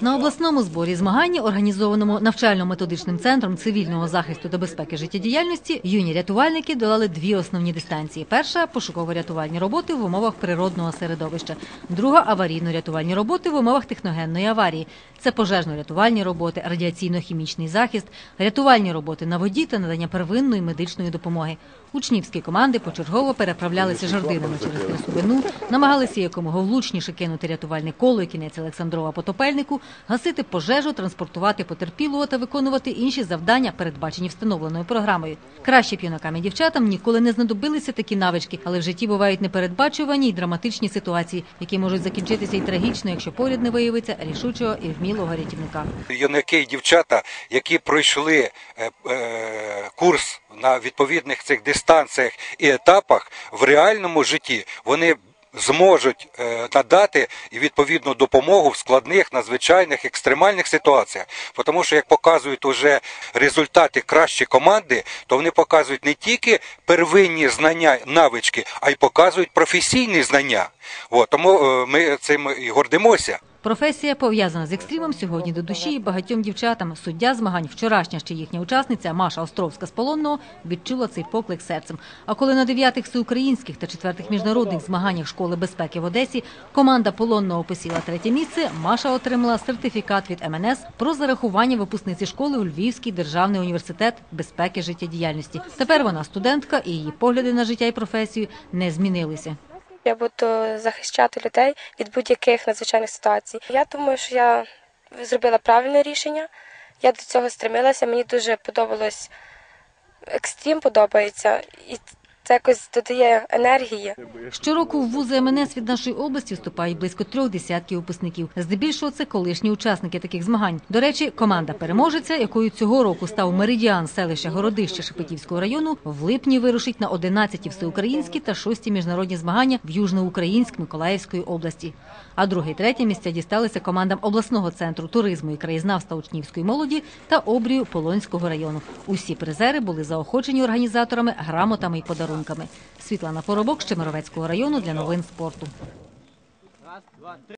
На обласному зборі змагання, організованому навчально-методичним центром цивільного захисту та безпеки життєдіяльності, юні рятувальники долали дві основні дистанції: перша пошуково-рятувальні роботи в умовах природного середовища, друга аварійно-рятувальні роботи в умовах техногенної аварії. Це пожежно-рятувальні роботи, радіаційно-хімічний захист, рятувальні роботи на воді та надання первинної медичної допомоги. Учнівські команди почергово переправлялися жардинами через трясовину, намагалися якомога влучніше кинути рятувальне коло і кінець Олександрова потопельнику, гасити пожежу, транспортувати потерпілого та виконувати інші завдання, передбачені встановленою програмою. Краще б юнакам і дівчатам ніколи не знадобилися такі навички, але в житті бувають непередбачувані й драматичні ситуації, які можуть закінчитися і трагічно, якщо поряд не виявиться рішучого і вмілого рятівника. юнаки дівчата, які пройшли е, е, курс на відповідних цих дистанціях і етапах в реальному житті, вони зможуть е, надати і відповідну допомогу в складних, надзвичайних, екстремальних ситуаціях. Тому що, як показують уже результати кращі команди, то вони показують не тільки первинні знання, навички, а й показують професійні знання. От, тому ми цим і гордимося. Професія пов'язана з екстримом сьогодні до душі і багатьом дівчатам. Суддя змагань вчорашня ще їхня учасниця Маша Островська з Полонного відчула цей поклик серцем. А коли на дев'ятих всеукраїнських та четвертих міжнародних змаганнях школи безпеки в Одесі команда Полонного посіла третє місце, Маша отримала сертифікат від МНС про зарахування випускниці школи у Львівський державний університет безпеки життєдіяльності. Тепер вона студентка, і її погляди на життя і професію не змінилися. Я буду захищати людей від будь-яких надзвичайних ситуацій. Я думаю, що я зробила правильне рішення. Я до цього стремилася. Мені дуже подобалось екстрім подобається, і це якось додає енергії. Щороку в вузи МНС від нашої області вступають близько трьох десятків випускників. Здебільшого це колишні учасники таких змагань. До речі, команда переможеця, якою цього року став меридіан селища Городище Шепетівського району, в липні вирушить на 11-ті всеукраїнські та 6-ті міжнародні змагання в Южноукраїнськ Миколаївської області. А друге і третє місця дісталися командам обласного центру туризму і краєзнавства учнівської молоді та обрію Полонського району. Усі призери були заохочені організаторами грамотами і подарунками. Світлана Поробок з Чемеровецького району для новин спорту.